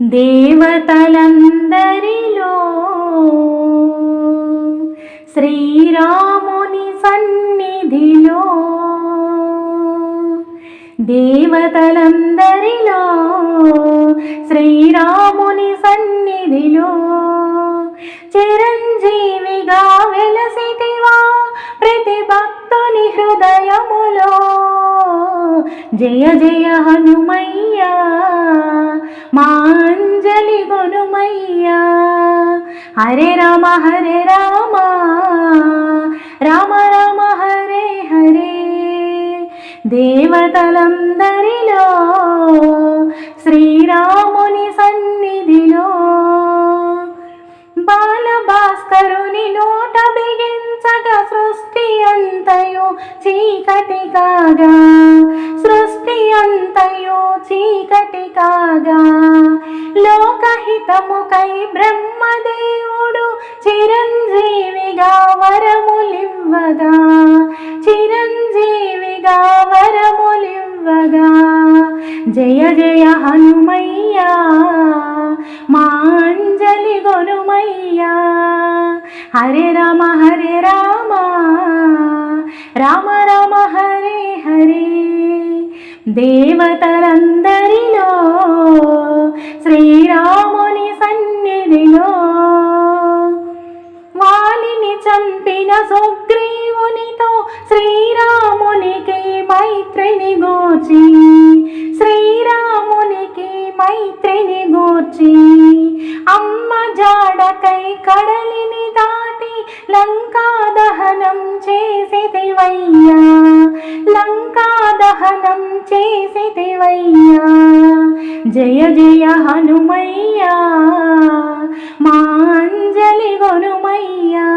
దేవతలందరిలో శ్రీరాముని సన్నిధిలో దేవతలందరిలో శ్రీరాముని సన్నిధిలో చిరంజీవిగా వెలసితివా ప్రతి భక్తుని హృదయములో. జయ జయ హనుమయ్యా. హరే రామ హరే రామ రామ రామ హరే హరే. దేవతలందరిలో శ్రీరాముని సన్నిధిలో బాలభాస్కరుని నోట బిగించక సృష్టి అంతయు చీకటి కాగా సృష్టి అంతయు చీకటి కాగా లోకహితముకై బ్రహ్మదేవుడు వరములివ్వగా జయ జయ హనుమయ్యా మాంజలి గొనుమయ్యా హరే రామ హరే రామ రామ రామ హరే హరే. దేవతలందరిలో శ్రీరాముని సన్నిధిలో వాలిని చంపిన సుగ్రీవునితో శ్రీరామ మైత్రిని గూర్చి శ్రీరామునికి మైత్రిని గూర్చి అమ్మ జాడకై కడలిని దాటి లంకా దహనం చేసితివయ్యా లంకా దహనం చేసితివయ్యా జయ జయ హనుమయ్యా మాంజలి గొనుమయ్యా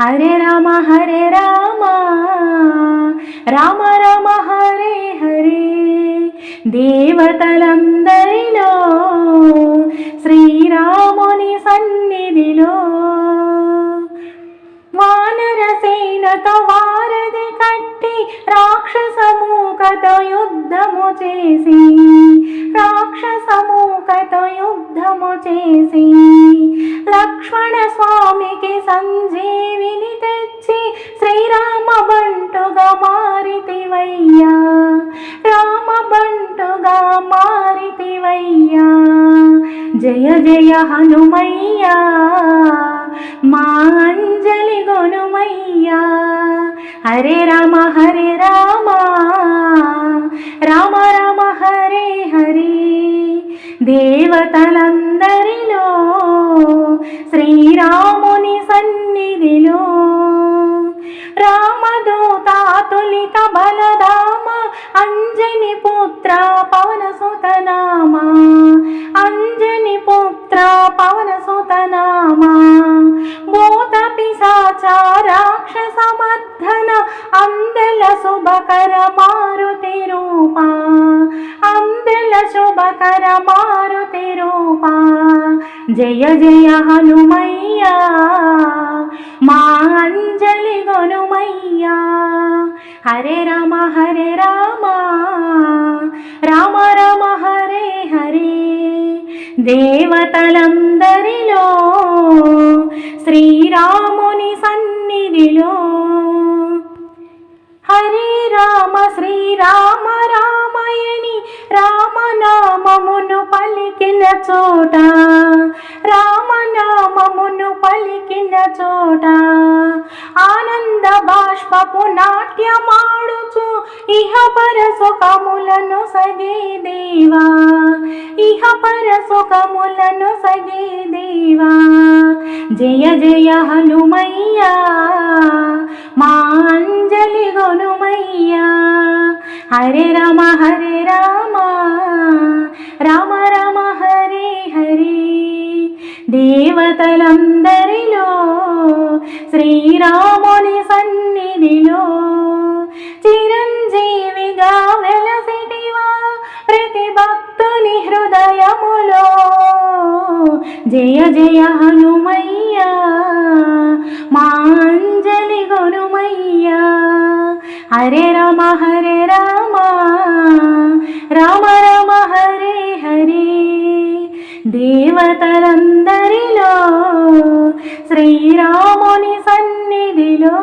హరే రామ హరే రామ. రామ రామ హరే హరే. దేవతలందరిలో శ్రీరాముని సన్నిధిలో. వానరసేనతో వారధి కట్టి రాక్షసమూకతో యుద్ధము చేసి రాక్షసమూకతో యుద్ధము చేసి లక్ష్మణ స్వామి మారితివయ్యా జయ జయ హనుమయ్యా మా అంజలి గొనుమయ్యా. హరే రామ హరే రామ రామ రామ హరే హరే. దేవతలందరిలో శ్రీరాముని సన్నిధిలో రామదూత తొలిత బలధామ అంజని పుత్ర పవన మర్ధన అందల శుభకర మారుతి రూప. అందల శుభకర మారుతి రూప. జయ జయ హనుమయ్యా మా అంజలి గొనుమయ్యా. హరే రామ హరే రామ రామ రామ హరే హరే. దేవతలందరిలో శ్రీరాముని సన్నిధిలో హరే రామ శ్రీరామ రామయని రామనామమును పలికిన చోట. రామనామమును పలికిన చోట. ఆనంద బాష్పపు నాట్యమాడుచు ఇహ పర సుఖములను సగే దేవా. ఇహ పర సుఖములను సగే దేవా. జయ జయ హనుమయ్యా. హరే రామ హరే రామ. రామ రామ హరే హరే. దేవతలందరిలో శ్రీరాముని సన్నిధిలో చిరంజీవిగా వెలసిటివా ప్రతి భక్తుని హృదయములో. జయ జయ హనుమయ్యా మా అంజలి గొనుమయ్యా. హరే రామ హరే రామ. రామ రామ హరే హరే. దేవతలందరిలో శ్రీరాముని సన్నిధిలో